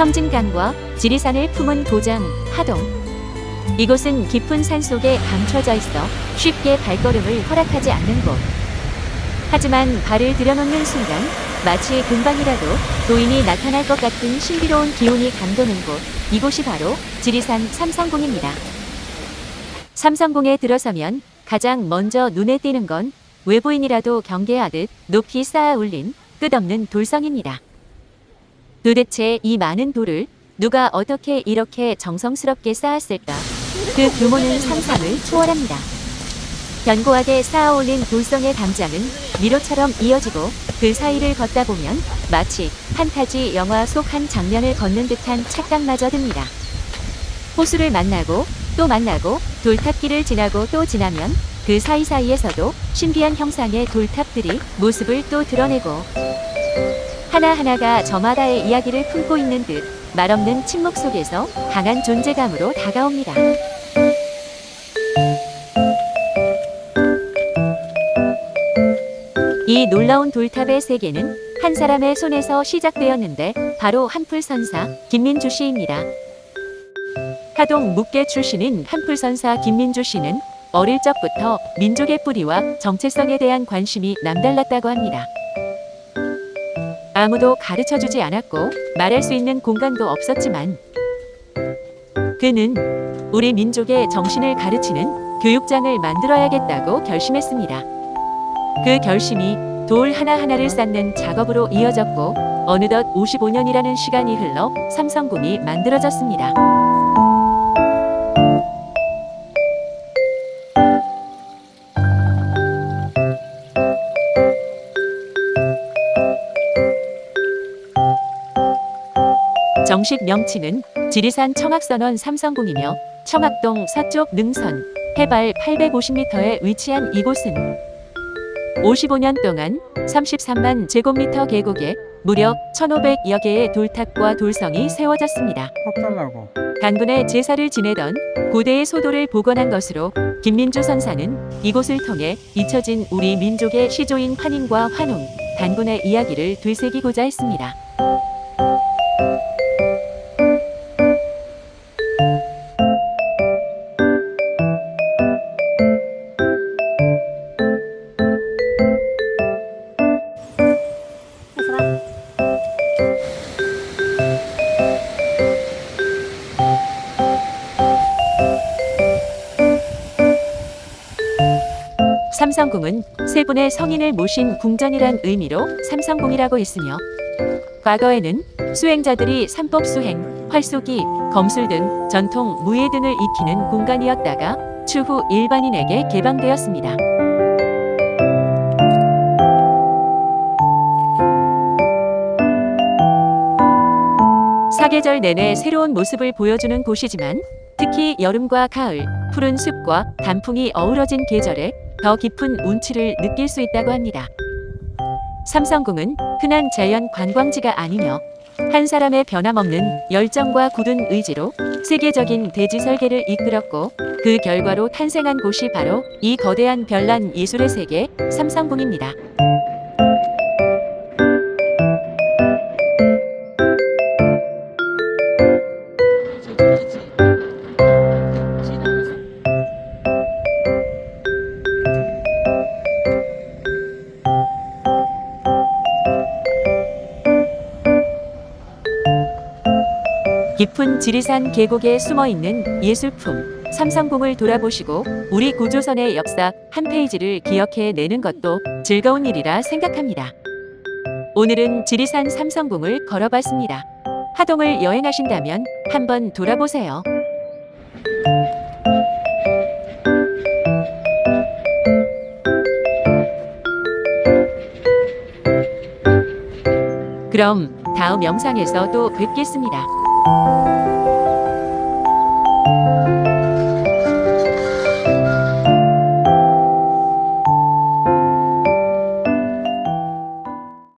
성진강과 지리산을 품은 고장 하동. 이곳은 깊은 산 속에 감춰져 있어 쉽게 발걸음을 허락하지 않는 곳. 하지만 발을 들여놓는 순간 마치 금방이라도 도인이 나타날 것 같은 신비로운 기운이 감도는 곳. 이곳이 바로 지리산 삼성궁입니다. 삼성궁에 들어서면 가장 먼저 눈에 띄는 건 외부인이라도 경계하듯 높이 쌓아 올린 끝없는 돌성입니다. 도대체 이 많은 돌을 누가 어떻게 이렇게 정성스럽게 쌓았을까? 그 규모는 상상을 초월합니다. 견고하게 쌓아 올린 돌성의 담장은 미로처럼 이어지고 그 사이를 걷다 보면 마치 판타지 영화 속 한 장면을 걷는 듯한 착각마저 듭니다. 호수를 만나고 또 만나고 돌탑길을 지나고 또 지나면 그 사이사이에서도 신비한 형상의 돌탑들이 모습을 또 드러내고 하나하나가 저마다의 이야기를 품고 있는 듯 말없는 침묵 속에서 강한 존재감으로 다가옵니다. 이 놀라운 돌탑의 세계는 한 사람의 손에서 시작되었는데 바로 한풀선사 김민주 씨입니다. 하동 묵계 출신인 한풀선사 김민주 씨는 어릴 적부터 민족의 뿌리와 정체성에 대한 관심이 남달랐다고 합니다. 아무도 가르쳐 주지 않았고 말할 수 있는 공간도 없었지만 그는 우리 민족의 정신을 가르치는 교육장을 만들어야겠다고 결심했습니다. 그 결심이 돌 하나하나를 쌓는 작업으로 이어졌고 어느덧 55년이라는 시간이 흘러 삼성궁이 만들어졌습니다. 정식 명칭은 지리산 청학선원 삼성궁이며 청학동 서쪽 능선 해발 850m에 위치한 이곳은 55년 동안 33만 제곱미터 계곡에 무려 1,500여 개의 돌탑과 돌성이 세워졌습니다. 단군의 제사를 지내던 고대의 소도를 복원한 것으로 김민주 선사는 이곳을 통해 잊혀진 우리 민족의 시조인 환인과 환웅, 단군의 이야기를 되새기고자 했습니다. 삼성궁은 세 분의 성인을 모신 궁전이란 의미로 삼성궁이라고 했으며 과거에는 수행자들이 삼법 수행, 활쏘기, 검술 등 전통 무예 등을 익히는 공간이었다가 추후 일반인에게 개방되었습니다. 사계절 내내 새로운 모습을 보여주는 곳이지만 특히 여름과 가을, 푸른 숲과 단풍이 어우러진 계절에 더 깊은 운치를 느낄 수 있다고 합니다. 삼성궁은 흔한 자연 관광지가 아니며 한 사람의 변함없는 열정과 굳은 의지로 세계적인 대지 설계를 이끌었고 그 결과로 탄생한 곳이 바로 이 거대한 별난 예술의 세계 삼성궁입니다. 깊은 지리산 계곡에 숨어 있는 예술품 삼성궁을 돌아보시고 우리 구조선의 역사 한 페이지를 기억해 내는 것도 즐거운 일이라 생각합니다. 오늘은 지리산 삼성궁을 걸어봤습니다. 하동을 여행하신다면 한번 돌아보세요. 그럼 다음 영상에서 또 뵙겠습니다.